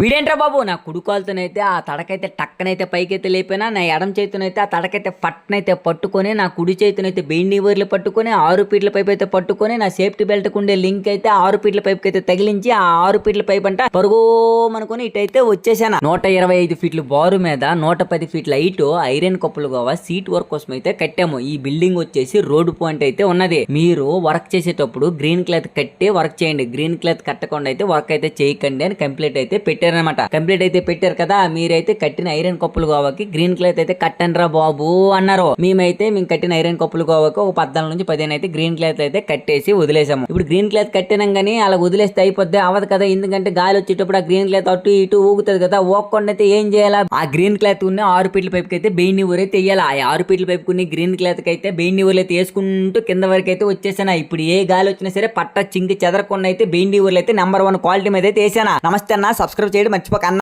వీడేంట్రా బాబు? నా కుడుకాలతోనైతే ఆ తడకైతే టక్కనైతే పైకైతే లేపినా? నా ఎడం చేతినైతే ఆ తడకైతే ఫట్నైతే పట్టుకొని నా కుడి చేతినైతే బెండి ఊర్లు పట్టుకొని ఆరు ఫీట్ల పైప్ అయితే పట్టుకొని నా సేఫ్టీ బెల్ట్ ఉండే లింక్ అయితే ఆరు పీట్ల పైప్ అయితే తగిలించి ఆ ఆరు పీట్ల పైప్ అంట పరుగోమనుకొని ఇటైతే వచ్చేసాను? నూట ఇరవై ఐదు ఫీట్లు బారు మీద నూట పది ఫీట్ల హైట్ ఐరన్ కప్పులు కావా సీట్ వర్క్ కోసం అయితే కట్టాము. ఈ బిల్డింగ్ వచ్చేసి రోడ్డు పాయింట్ అయితే ఉన్నది. మీరు వర్క్ చేసేటప్పుడు గ్రీన్ క్లాత్ కట్టి వర్క్ చేయండి. గ్రీన్ క్లాత్ కట్టకుండా అయితే వర్క్ అయితే చేయకండి అని కంప్లీట్ అయితే పెట్టారు. పెట్టారనమాట కంప్లీట్ అయితే పెట్టారు కదా మీరైతే కట్టిన ఐరన్ కప్పులు గోవాకి గ్రీన్ క్లాత్ అయితే కట్టండి రా బాబు అన్నారు. మేమైతే మేము కట్టిన ఐరన్ కప్పులు గోవాకి ఒక పద్నాలుగు నుంచి పదిహేను అయితే గ్రీన్ క్లాత్ అయితే కట్టేసి వదిలేసాము. ఇప్పుడు గ్రీన్ క్లాత్ కట్టినాం కానీ అలా వదిలేస్తే అయిపోద్ది అవదు కదా. ఎందుకంటే గాలి వచ్చేటప్పుడు ఆ గ్రీన్ క్లాత్ అటు ఇటు ఊగుతుంది కదా ఊగకుండా అయితే ఏం చేయాలా? ఆ గ్రీన్ క్లాత్ ఉన్న ఆరు పీట్ల పైపు అయితే బెయిన్ ఊరు అయితే వేయాలి ఆ ఆరు పీట్ల పైపు గ్రీన్ క్లాత్ అయితే బెయిన్ ఊర్లు అయితే వేసుకుంటూ కింద వరకు అయితే వచ్చేసాను? ఇప్పుడు ఏ గాలి వచ్చినా సరే పట్ట చింగి చెదరకుండా అయితే బెయిన్ ఊర్లు అయితే నెంబర్ వన్ క్వాలిటీ మీద అయితే వేసాను? నమస్తే అన్న సబ్స్క్రైబ్ చేయడం మర్చిపోక. అన్న